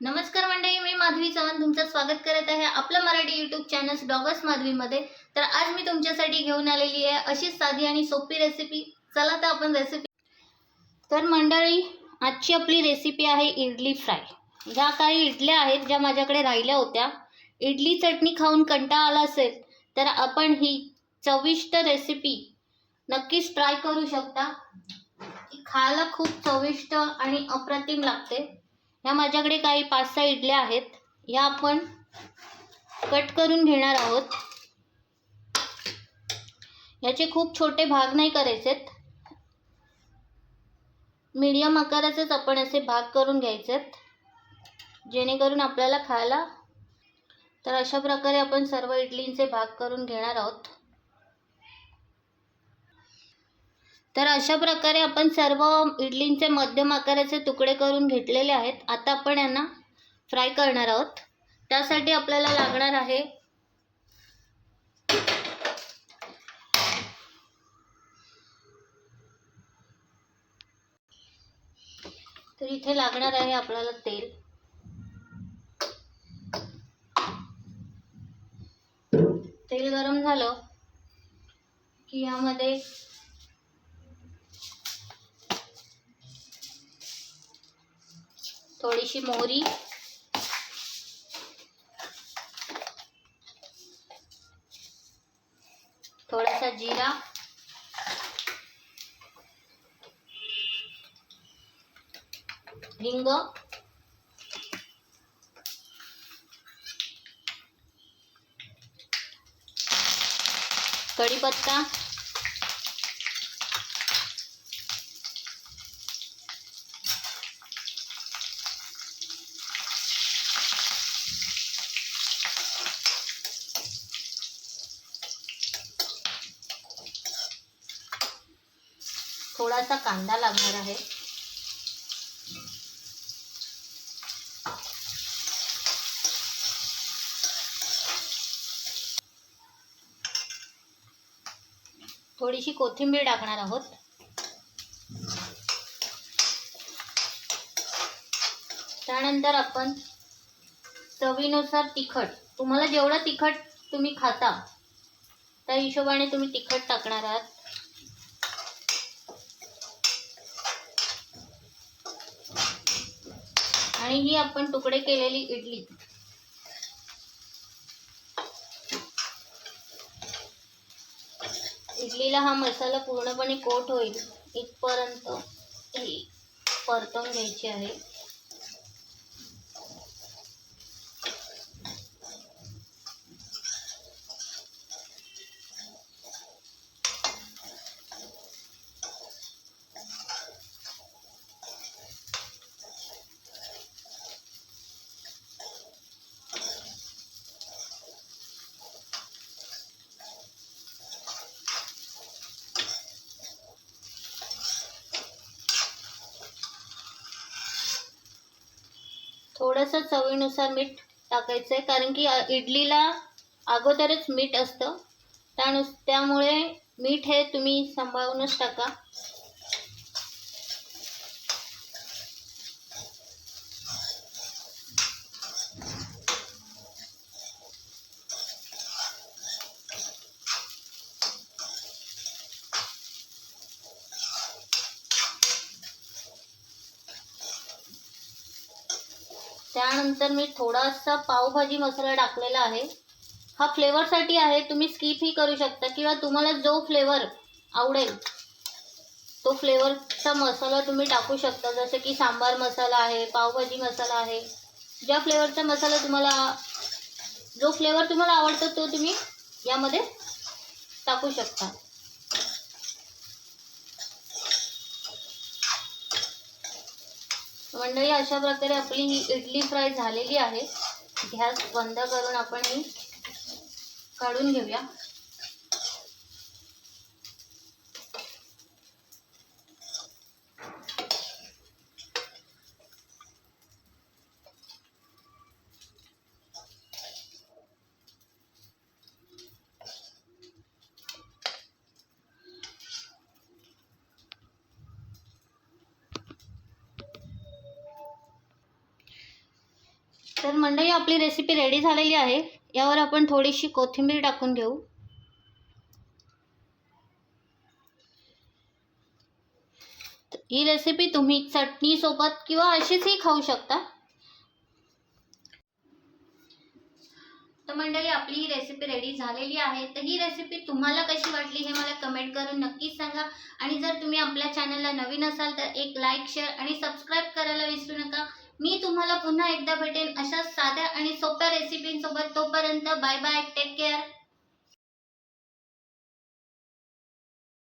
नमस्कार मंडळी मी माधवी चव्हाण तुमचं स्वागत करत आहे आपलं मराठी यूट्यूब चॅनल ब्लॉगर्स माधवीमध्ये. तर आज मी तुमच्यासाठी घेऊन आलेली आहे अशीच साधी आणि सोपी रेसिपी चला तर आपण रेसिपी तर मंडळी आजची आपली रेसिपी आहे इडली फ्राय. ज्या काही इडल्या आहेत ज्या माझ्याकडे राहिल्या होत्या इडली चटणी खाऊन कंटाळा आला असेल तर आपण ही चविष्ट रेसिपी नक्कीच ट्राय करू शकता. खायला खूप चविष्ट आणि अप्रतिम लागते. ह्या माझ्याकडे काही पाच सहा इडल्या आहेत. ह्या आपण कट करून घेणार आहोत. याचे खूप छोटे भाग नाही करायचेत. मीडियम आकाराचेच आपण असे भाग करून घ्यायचेत. जेणेकरून आपल्याला खायला तर अशा प्रकारे आपण सर्व इडलींचे भाग करून घेणार आहोत. तर अशा प्रकारे आपण सर्व इडलींचे मध्यम आकाराचे तुकडे करून घेतलेले आहेत. आता आपण यांना फ्राय करणार आहोत. त्यासाठी आपल्याला लागणार आहे तर इथे लागणार आहे आपल्याला तेल. तेल गरम झालं की यामध्ये थोडीशी मोहरी। थोडासा जिरा। हिंग कढीपत्ता थोडासा कांदा लागणार आहे. थोडीशी कोथिंबीर टाकणार आहोत. त्यानंतर आपण चवीनुसार तिखट तुम्हाला जेवढं तिखट तुम्ही खाता त्या हिशोबाने तुम्ही तिखट टाकणार आहात. आणि ही आपण तुकडे केलेली इडली. इडलीला हा मसाला पूर्णपणे कोट होईल. इथपर्यंत ही परतून घ्यायची आहे. थोडंसं चवीनुसार मीठ टाकायचं आहे कारण की इडलीला अगोदरच मीठ असतं. त्यानुस त्यामुळे मीठ हे तुम्ही सांभाळूनच टाका. त्यानंतर मी थोडासा पावभाजी मसाला टाकलेला आहे. हा फ्लेवरसाठी आहे तुम्ही स्किपही करू शकता किंवा तुम्हाला जो फ्लेवर आवडेल तो फ्लेवरचा मसाला तुम्ही टाकू शकता. जसं की सांबार मसाला आहे पावभाजी मसाला आहे. ज्या फ्लेवरचा मसाला तुम्हाला जो फ्लेवर तुम्हाला आवडतो तो तुम्ही यामध्ये टाकू शकता. मंडळी अशा प्रकारे आपली ही इडली फ्राय झालेली आहे. गॅस बंद करून आपण ही काढून घेऊया. तर मंडळी आपली रेसिपी रेडी झालेली आहे. यावर आपण थोडीशी कोथिंबीर टाकून घेऊ. ही रेसिपी तुम्ही चटणीसोबत किंवा अशीचही खाऊ शकता. तर मंडळी आपली ही रेसिपी रेडी झालेली आहे. तर ही रेसिपी तुम्हाला कशी वाटली हे मला कमेंट करून नक्कीच सांगा. आणि जर तुम्ही आपल्या चॅनलला नवीन असाल तर एक लाईक शेअर आणि सबस्क्राईब करायला विसरू नका. मी तुम्हाला पुन्हा एकदा भेटेन अशा साध्या आणि सोप्या रेसिपींसोबत तोपर्यंत बाय बाय टेक केअर